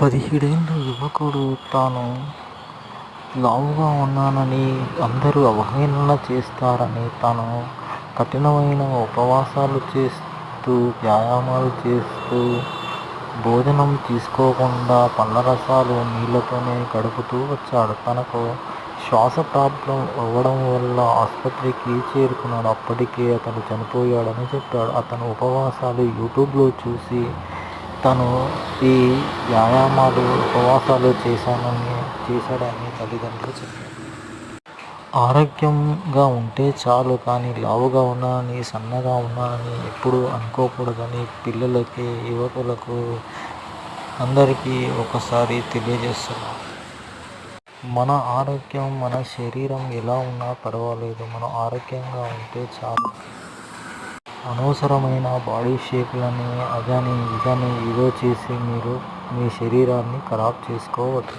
పదిహేడేళ్ళ యువకుడు తాను లావుగా ఉన్నానని అందరూ అవహేళన చేస్తారని తాను కఠినమైన ఉపవాసాలు చేస్తూ వ్యాయామాలు చేస్తూ భోజనం తీసుకోకుండా పండ్లరసాలు నీళ్ళతోనే గడుపుతూ వచ్చాడు. తనకు శ్వాస ప్రాబ్లం అవ్వడం వల్ల ఆసుపత్రికి చేరుకున్నాడు. అప్పటికే అతను చనిపోయాడని చెప్పాడు. అతను ఉపవాసాలు యూట్యూబ్లో చూసి తను ఈ వ్యాయామాలు, ఉపవాసాలు చేశానని చేశాడని తల్లిదండ్రులు చెప్పారు. ఆరోగ్యంగా ఉంటే చాలు కానీ లావుగా ఉన్నానని, సన్నగా ఉన్నానని ఎప్పుడు అనుకోకూడదని పిల్లలకి, యువకులకు అందరికీ ఒకసారి తెలియజేస్తున్నాను. మన ఆరోగ్యం, మన శరీరం ఎలా ఉన్నా పర్వాలేదు మనం ఆరోగ్యంగా ఉంటే చాలు. అనవసరమైన బాడీ షేపులని, అదని ఇదని ఏదో చేసి మీరు మీ శరీరాన్ని ఖరాబ్ చేసుకోవద్దు.